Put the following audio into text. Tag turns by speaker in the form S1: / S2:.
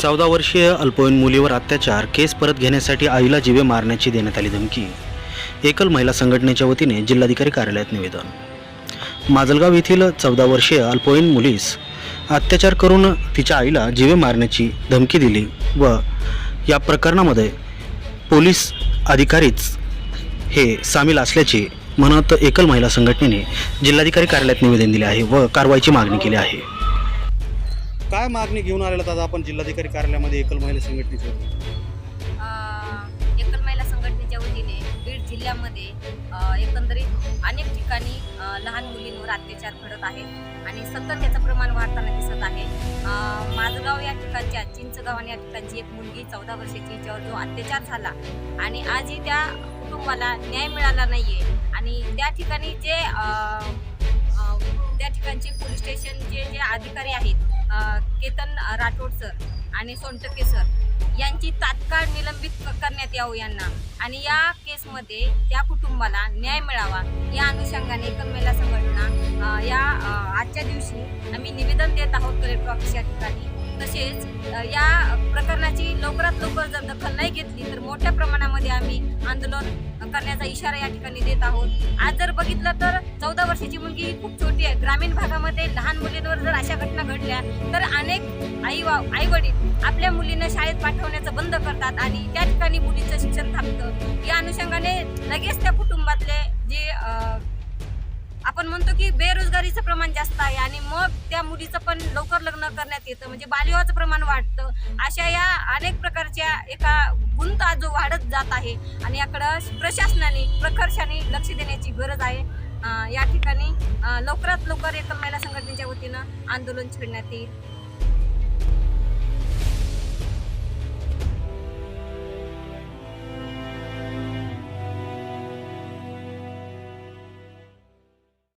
S1: चौदा वर्षीय अल्पवयीन मुलीवर अत्याचार केस परत घेण्यासाठी आईला जीवे मारण्याची देण्यात आली धमकी. एकल महिला संघटनेच्या वतीने जिल्हाधिकारी कार्यालयात निवेदन. माजलगाव येथील चौदा वर्षीय अल्पवयीन मुलीस अत्याचार करून तिच्या आईला जीवे मारण्याची धमकी दिली व या प्रकरणामध्ये पोलीस अधिकारीच हे सामील असल्याचे म्हणत एकल महिला संघटनेने जिल्हाधिकारी कार्यालयात निवेदन दिले आहे व कारवाईची मागणी केली आहे. काय मागणी घेऊन आलेला दादा आपण जिल्हाधिकारी कार्यालयामध्ये एकल महिला संघटनेच्या
S2: अ, एकल महिला संघटनेच्या वतीने बीड जिल्ह्यामध्ये अ, एकंदरीत अनेक ठिकाणी लहान मुलींवर अत्याचार घडत आहेत आणि सतत त्याचं प्रमाण वाढताना दिसत आहे. अ, माझगाव या ठिकाणच्या चिंचगाव आणि या ठिकाणची एक मुलगी चौदा वर्षाची हिच्यावर जो अत्याचार झाला आणि आजही त्या कुटुंबाला न्याय मिळाला नाहीये आणि त्या ठिकाणी जे अ, त्या ठिकाणचे पोलीस स्टेशनचे जे अधिकारी आहेत केतन राठोड सर आणि सोनटके सर यांची तात्काळ निलंबित करण्यात यावं यांना. आणि या केसमध्ये त्या कुटुंबाला न्याय मिळावा या अनुषंगाने एकमेला संघटना या आजच्या दिवशी आम्ही निवेदन देत आहोत कलेक्टर ऑफिस या ठिकाणी. तसेच या प्रकरणाची लवकरात लवकर जर दखल नाही घेतली तर मोठ्या प्रमाणामध्ये आम्ही आंदोलन करण्याचा इशारा या ठिकाणी देत आहोत. आज जर बघितलं तर चौदा वर्षाची मुलगी ही खूप छोटी आहे. ग्रामीण भागामध्ये लहान मुलींवर जर अशा घटना घडल्या तर अनेक आई आई वडील आपल्या मुलींना शाळेत पाठवण्याचं बंद करतात आणि त्या ठिकाणी मुलीचं शिक्षण थांबतं. या अनुषंगाने लगेच त्या कुटुंबातले जे आपण म्हणतो की बेरोजगारीचं प्रमाण जास्त आहे आणि मग मुलीचं पण लवकर लग्न करण्यात येतं म्हणजे बालविवाहाचं प्रमाण वाढतं. अशा या अनेक प्रकारच्या एका गुंत आज जो वाढत जात आहे आणि याकडं प्रशासनाने प्रकर्षाने लक्ष देण्याची गरज आहे. या ठिकाणी लवकरात लवकर एकल महिला संघटनेच्या वतीनं आंदोलन छेडण्यात येईल.